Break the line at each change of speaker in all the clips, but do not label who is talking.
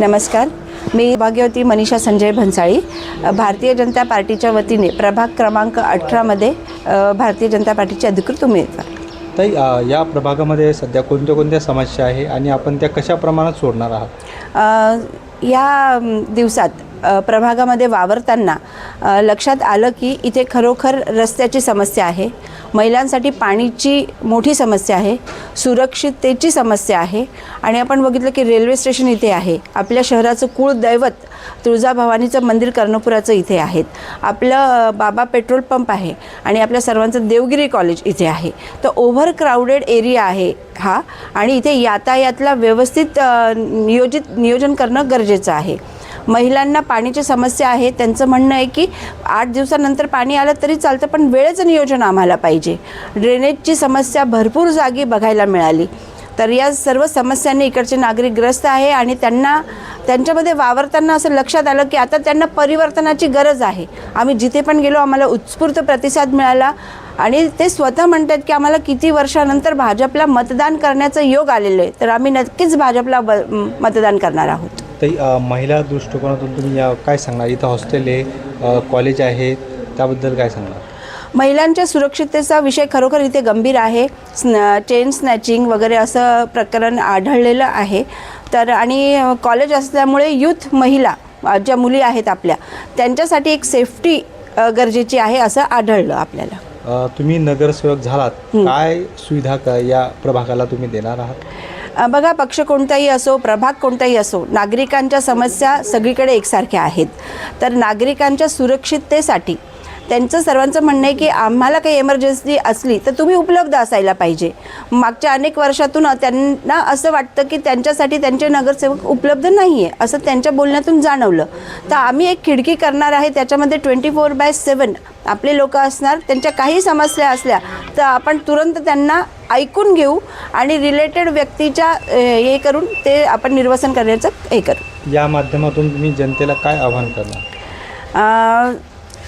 नमस्कार. मी भाग्यवती मनीषा संजय भन्साळी. भारतीय जनता पार्टीच्या वतीने प्रभाग क्रमांक अठरामध्ये भारतीय जनता पार्टीचे अधिकृत उमेदवार.
ताई या प्रभागामध्ये सध्या कोणत्या कोणत्या समस्या आहे आणि आपण त्या कशा प्रमाणात सोडणार आहात?
या दिवसात प्रभागामध्ये वावरताना लक्षात आलं की इथे खरोखर रस्त्याची समस्या आहे. महिलांसाठी पाणीची मोठी समस्या आहे सुरक्षिततेची समस्या आहे आणि आपण बघितलं की रेल्वे स्टेशन इथे आहे. आपल्या शहराचं कुळदैवत तुळजाभवानीचं मंदिर कर्णपुराचं इथे आहेत. आपलं बाबा पेट्रोल पंप आहे आणि आपल्या सर्वांचं देवगिरी कॉलेज इथे आहे. तर ओव्हर क्राऊडेड एरिया आहे हा आणि इथे यातायातला व्यवस्थित नियोजित नियोजन करणं गरजेचं आहे. महिलांना पाण्याची समस्या आहे. त्यांचं म्हणणं आहे की आठ दिवसानंतर पाणी आलं तरी चालतं पण वेळेचं नियोजन आम्हाला पाहिजे. ड्रेनेजची समस्या भरपूर जागी बघायला मिळाली. तर या सर्व समस्यांनी इकडचे नागरिक ग्रस्त आहे आणि त्यांना त्यांच्यामध्ये वावरताना असं लक्षात आलं की आता त्यांना परिवर्तनाची गरज आहे. आम्ही जिथे पण गेलो आम्हाला उत्स्फूर्त प्रतिसाद मिळाला आणि ते स्वतः म्हणतात की आम्हाला किती वर्षानंतर भाजपला मतदान करण्याचं योग आलेलं आहे. तर आम्ही नक्कीच भाजपला ब मतदान करणार आहोत.
अ, महिला दृष्टिकोनातून तुम्ही या काय सांगणार? इथं हॉस्टेल आहे कॉलेज आहे त्याबद्दल काय सांगणार?
महिलांच्या सुरक्षिततेचा विषय खरोखर इथे गंभीर आहे. स्न चेन स्नॅचिंग वगैरे असं प्रकरण आढळलेलं आहे. तर आणि कॉलेज असल्यामुळे युथ महिला ज्या मुली आहेत आपल्या त्यांच्यासाठी एक सेफ्टी गरजेची आहे असं आढळलं आपल्याला.
तुम्ही नगरसेवक झालात. काय सुविधा क या प्रभागाला तुम्ही देणार आहात?
बघा पक्ष कोणताही असो प्रभाग कोणताही असो नागरिकांच्या समस्या सगळीकडे एकसारख्या आहेत. तर नागरिकांच्या सुरक्षिततेसाठी त्यांचं सर्वांचं म्हणणं आहे की आम्हाला काही एमर्जन्सी असली तर तुम्ही उपलब्ध असायला पाहिजे. मागच्या अनेक वर्षातून त्यांना असं वाटतं की त्यांच्यासाठी त्यांचे नगरसेवक उपलब्ध नाही आहे असं त्यांच्या बोलण्यातून जाणवलं. तर आम्ही एक खिडकी करणार आहे त्याच्यामध्ये ट्वेंटी फोर बाय सेवन आपले लोक असणार त्यांच्या काही समस्या असल्या तर आपण तुरंत त्यांना ऐकून घेऊ आणि रिलेटेड व्यक्तीच्या हे करून ते आपण निर्वसन करण्याचं हे करू.
या माध्यमातून तुम्ही जनतेला काय आव्हान करणार?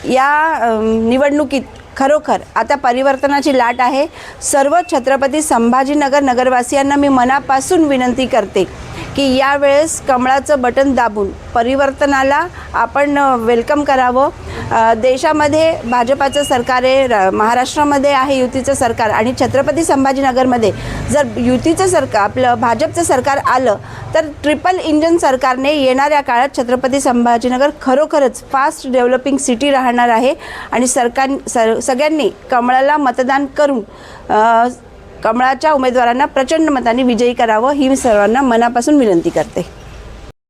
या निवडणुकीत खरोखर आता परिवर्तनाची लाट आहे. सर्व छत्रपती संभाजीनगर नगरवासियांना मी मनापासून विनंती करते की यावेळेस कमळाचं बटन दाबून परिवर्तनाला आपण वेलकम करावं. देशामध्ये भाजपाचं सरकार आहे महाराष्ट्रामध्ये आहे युतीचं सरकार आणि छत्रपती संभाजीनगरमध्ये जर युतीचं सरकार आपलं भाजपचं सरकार आलं तर ट्रिपल इंजन सरकारने येणाऱ्या काळात छत्रपती संभाजीनगर खरोखरच फास्ट डेव्हलपिंग सिटी राहणार आहे. आणि सरकार सर सगळ्यांनी कमळाला मतदान करून कमळाच्या उमेदवारांना प्रचंड मताने विजयी करावं ही मी सर्वांना मनापासून विनंती करते.